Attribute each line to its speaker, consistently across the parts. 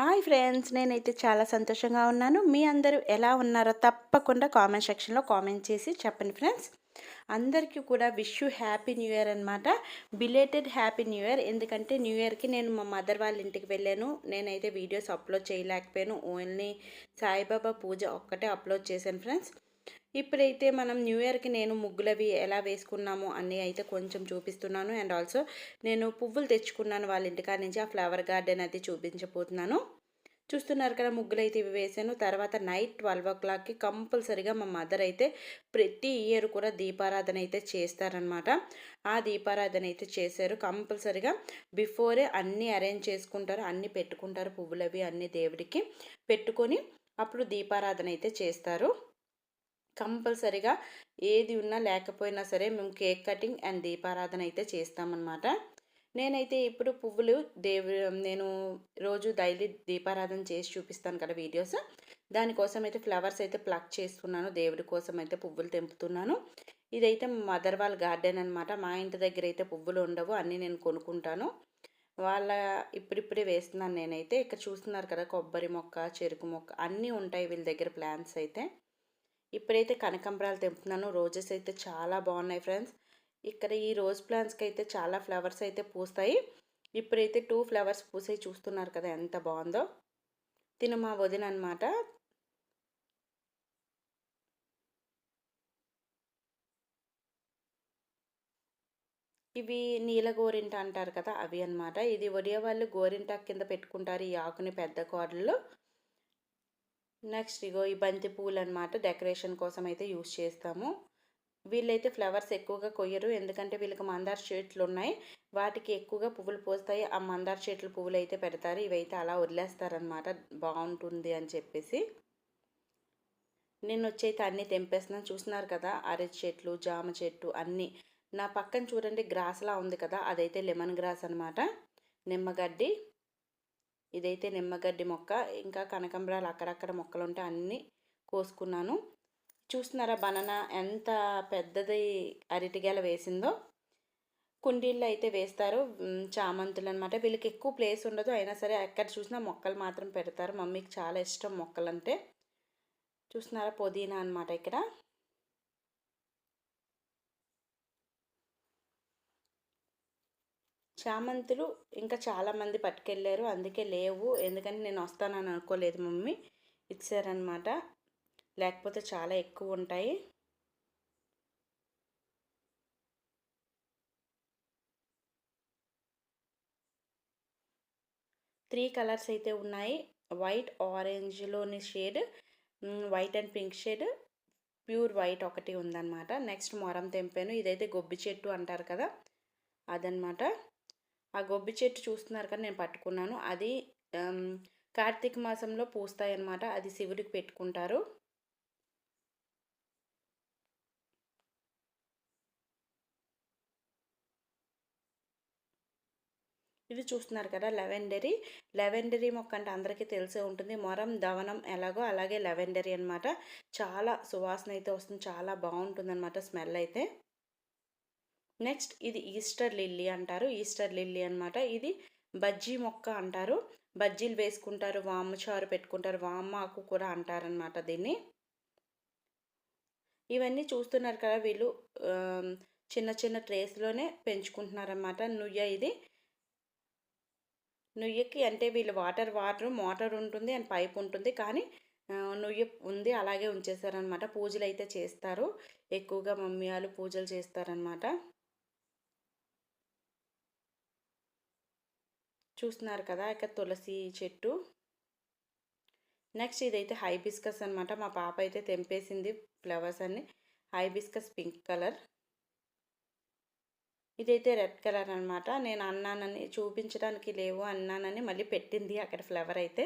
Speaker 1: Hi friends నేనైతే చాలా సంతోషంగా ఉన్నాను. మీ అందరూ ఎలా ఉన్నారో తప్పకుండా కామెంట్ సెక్షన్లో కామెంట్ చేసి చెప్పండి ఫ్రెండ్స్. అందరికీ కూడా wish you happy new year అనమాట బిలేటెడ్ హ్యాపీ న్యూ ఇయర్. ఎందుకంటే న్యూ ఇయర్కి నేను మా మదర్ వాళ్ళ ఇంటికి వెళ్ళాను. నేనైతే వీడియోస్ అప్లోడ్ చేయలేకపోయాను. ఓన్లీ సాయిబాబా పూజ ఒక్కటే అప్లోడ్ చేశాను ఫ్రెండ్స్. ఇప్పుడైతే మనం న్యూ ఇయర్కి నేను ముగ్గులవి ఎలా వేసుకున్నాము అన్నీ అయితే కొంచెం చూపిస్తున్నాను. అండ్ ఆల్సో నేను పువ్వులు తెచ్చుకున్నాను వాళ్ళ ఇంటికాడ నుంచి ఆ ఫ్లవర్ గార్డెన్ అది చూపించబోతున్నాను. చూస్తున్నారు కదా ముగ్గులు అయితే ఇవి వేసాను. తర్వాత నైట్ ట్వెల్వ్ ఓ క్లాక్కి కంపల్సరీగా మా మదర్ అయితే ప్రతి ఇయర్ కూడా దీపారాధన అయితే చేస్తారనమాట ఆ దీపారాధన అయితే చేశారు. కంపల్సరీగా బిఫోరే అన్నీ అరేంజ్ చేసుకుంటారు అన్నీ పెట్టుకుంటారు పువ్వులవి అన్నీ దేవుడికి పెట్టుకొని అప్పుడు దీపారాధన అయితే చేస్తారు. కంపల్సరిగా ఏది ఉన్నా లేకపోయినా సరే మేము కేక్ కటింగ్ అండ్ దీపారాధన అయితే చేస్తామన్నమాట. నేనైతే ఇప్పుడు పువ్వులు దేవు నేను రోజు డైలీ దీపారాధన చేసి చూపిస్తాను కదా వీడియోస్. దానికోసం అయితే ఫ్లవర్స్ అయితే ప్లక్ చేస్తున్నాను. దేవుడి కోసం అయితే పువ్వులు తెంపుతున్నాను. ఇదైతే మదర్ వాళ్ళ గార్డెన్ అనమాట మా ఇంటి దగ్గర అయితే పువ్వులు ఉండవు. అన్నీ నేను కొనుక్కుంటాను. వాళ్ళ ఇప్పుడిప్పుడే వేస్తున్నాను నేనైతే. ఇక్కడ చూస్తున్నారు కదా కొబ్బరి మొక్క చెరుకు మొక్క అన్నీ ఉంటాయి వీళ్ళ దగ్గర ప్లాంట్స్ అయితే. ఇప్పుడైతే కనకంబరాలు తెంపుతున్నాను. రోజెస్ అయితే చాలా బాగున్నాయి ఫ్రెండ్స్. ఇక్కడ ఈ రోజ్ ప్లాంట్స్కి అయితే చాలా ఫ్లవర్స్ అయితే పూస్తాయి. ఇప్పుడైతే టూ ఫ్లవర్స్ పూసాయి చూస్తున్నారు కదా ఎంత బాగుందో. తిను మా వదిన అనమాట ఇవి నీల గోరింట అంటారు కదా అవి అనమాట ఇది ఒడియా వాళ్ళు గోరింట కింద పెట్టుకుంటారు ఈ ఆకుని పెద్ద కోడలు నెక్స్ట్ ఇగో ఈ బంతి పూలు అనమాట డెకరేషన్ కోసం అయితే యూస్ చేస్తాము. వీళ్ళైతే ఫ్లవర్స్ ఎక్కువగా కొయ్యరు. ఎందుకంటే వీళ్ళకి మందార చెట్లు ఉన్నాయి వాటికి ఎక్కువగా పువ్వులు పోస్తాయి. ఆ మందార చెట్లు పువ్వులు అయితే పెడతారు. ఇవైతే అలా వదిలేస్తారనమాట బాగుంటుంది అని చెప్పేసి. నేను వచ్చైతే అన్నీ తెంపేస్తున్నాను. చూస్తున్నారు కదా? అరటి చెట్లు జామ చెట్టు అన్నీ. నా పక్కన చూడండి గ్రాస్లా ఉంది కదా? అదైతే లెమన్ గ్రాస్ అనమాట నిమ్మగడ్డి ఇదైతే నిమ్మగడ్డి మొక్క ఇంకా కనకంబరాలు అక్కడక్కడ మొక్కలు ఉంటే అన్నీ కోసుకున్నాను. చూస్తున్నారా బనానా ఎంత పెద్దది అరటిగెల వేసిందో? కుండీల్లో అయితే వేస్తారు చామంతులు అనమాట వీళ్ళకి ఎక్కువ ప్లేస్ ఉండదు అయినా సరే ఎక్కడ చూసినా మొక్కలు మాత్రం పెడతారు. మమ్మీకి చాలా ఇష్టం మొక్కలంటే. చూస్తున్నారా పుదీనా అనమాట ఇక్కడ. చామంతులు ఇంకా చాలామంది పట్టుకెళ్ళారు. అందుకే లేవు. ఎందుకంటే నేను వస్తానని అనుకోలేదు మమ్మీ. ఇచ్చారనమాట లేకపోతే చాలా ఎక్కువ ఉంటాయి. త్రీ కలర్స్ అయితే ఉన్నాయి. White ఆరెంజ్లోని shade white and pink shade. Pure white ఒకటి ఉందన్నమాట. నెక్స్ట్ మొరం తెంపాను. ఇదైతే గొబ్బి చెట్టు అంటారు కదా. అదనమాట ఆ గొబ్బి చెట్టు చూస్తున్నారు కదా నేను పట్టుకున్నాను. అది కార్తీక మాసంలో పూస్తాయి అన్నమాట అది శివుడికి పెట్టుకుంటారు. ఇది చూస్తున్నారు కదా లెవెండరీ. లెవెండరీ మొక్క అంటే అందరికీ తెలిసే ఉంటుంది. మొరం దవనం ఎలాగో అలాగే లెవెండరీ అనమాట చాలా సువాసన అయితే వస్తుంది. చాలా బాగుంటుంది అనమాట స్మెల్ అయితే. నెక్స్ట్ ఇది ఈస్టర్ లిల్లీ అంటారు. ఈస్టర్ లిల్లీ అనమాట ఇది బజ్జీ మొక్క అంటారు. బజ్జీలు వేసుకుంటారు వామ్మ చారు పెట్టుకుంటారు వామ్మ ఆకు కూడా అంటారనమాట దీన్ని. ఇవన్నీ చూస్తున్నారు కదా వీళ్ళు చిన్న చిన్న ట్రేస్లోనే పెంచుకుంటున్నారనమాట నుయ్య ఇది. నుయ్యకి అంటే వీళ్ళు వాటర్ వాటర్ మోటార్ ఉంటుంది అండ్ పైప్ ఉంటుంది. కానీ నుయ్య ఉంది అలాగే ఉంచేస్తారనమాట పూజలు అయితే చేస్తారు. ఎక్కువగా మమ్మీ వాళ్ళు పూజలు చేస్తారనమాట చూస్తున్నారు కదా ఇక తులసి చెట్టు. నెక్స్ట్ ఇదైతే హైబిస్కస్ అనమాట మా పాప అయితే తెంపేసింది ఫ్లవర్స్ అన్ని. హైబిస్కస్ పింక్ కలర్ ఇదైతే రెడ్ కలర్ అనమాట నేను అన్నానని చూపించడానికి లేవు అన్నానని మళ్ళీ పెట్టింది అక్కడ ఫ్లవర్ అయితే.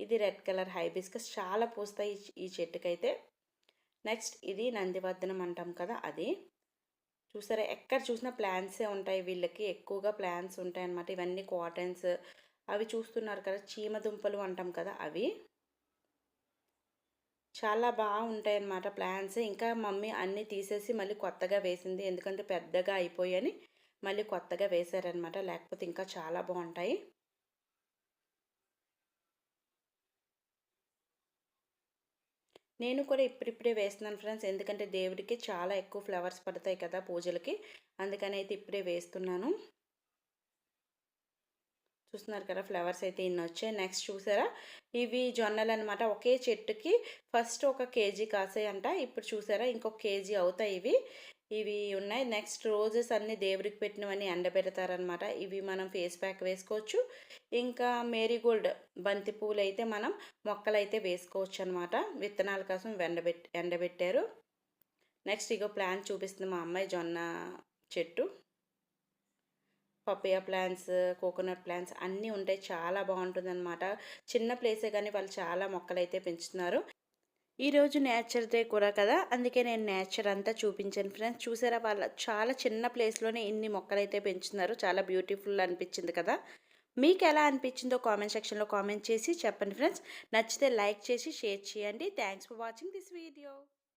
Speaker 1: ఇది రెడ్ కలర్ హైబిస్కస్ చాలా పూస్తాయి ఈ చెట్టుకైతే. నెక్స్ట్ ఇది నందివర్ధనం అంటాం కదా అది. చూసారా ఎక్కడ చూసినా ప్లాన్సే ఉంటాయి. వీళ్ళకి ఎక్కువగా ప్లాన్స్ ఉంటాయి అన్నమాట ఇవన్నీ కాటన్స్ అవి చూస్తున్నారు కదా చీమ దుంపలు అంటాం కదా అవి. చాలా బాగుంటాయి అన్నమాట ప్లాన్స్. ఇంకా మమ్మీ అన్నీ తీసేసి మళ్ళీ కొత్తగా వేసింది. ఎందుకంటే పెద్దగా అయిపోయాయని మళ్ళీ కొత్తగా వేశారనమాట లేకపోతే ఇంకా చాలా బాగుంటాయి. నేను కూడా ఇప్పుడిప్పుడే వేస్తున్నాను ఫ్రెండ్స్. ఎందుకంటే దేవుడికి చాలా ఎక్కువ ఫ్లవర్స్ పడతాయి కదా పూజలకి. అందుకని అయితే ఇప్పుడే వేస్తున్నాను. చూస్తున్నారు కదా ఫ్లవర్స్ అయితే ఇన్ని వచ్చాయి. నెక్స్ట్ చూసారా? ఇవి జొన్నలు అనమాట ఒకే చెట్టుకి ఫస్ట్ ఒక కేజీ కాసాయంట. అంట ఇప్పుడు చూసారా? ఇంకొక కేజీ అవుతాయి ఇవి. ఇవి ఉన్నాయి. నెక్స్ట్ రోజెస్ అన్నీ దేవుడికి పెట్టినవన్నీ ఎండబెడతారనమాట ఇవి మనం ఫేస్ ప్యాక్ వేసుకోవచ్చు. ఇంకా మేరీగోల్డ్ బంతి పూలు అయితే మనం మొక్కలు అయితే వేసుకోవచ్చు అనమాట విత్తనాల కోసం ఎండబెట్ ఎండబెట్టారు. నెక్స్ట్ ఇగో ప్లాంట్ చూపిస్తుంది మా అమ్మాయి జొన్న చెట్టు. పపయా ప్లాంట్స్ కోకోనట్ ప్లాంట్స్ అన్నీ ఉంటాయి చాలా బాగుంటుంది అనమాట చిన్న ప్లేసే కానీ వాళ్ళు చాలా మొక్కలు అయితే పెంచుతున్నారు. ఈరోజు నేచర్ డే కూడా కదా అందుకే నేను నేచర్ అంతా చూపించాను ఫ్రెండ్స్. చూసారా వాళ్ళ చాలా చిన్న ప్లేస్లోనే ఇన్ని మొక్కలు అయితే పెంచుతున్నారు. చాలా బ్యూటిఫుల్ అనిపించింది కదా. మీకు ఎలా అనిపించిందో కామెంట్ సెక్షన్లో కామెంట్ చేసి చెప్పండి ఫ్రెండ్స్. నచ్చితే లైక్ చేసి షేర్ చేయండి. Thanks for watching this video.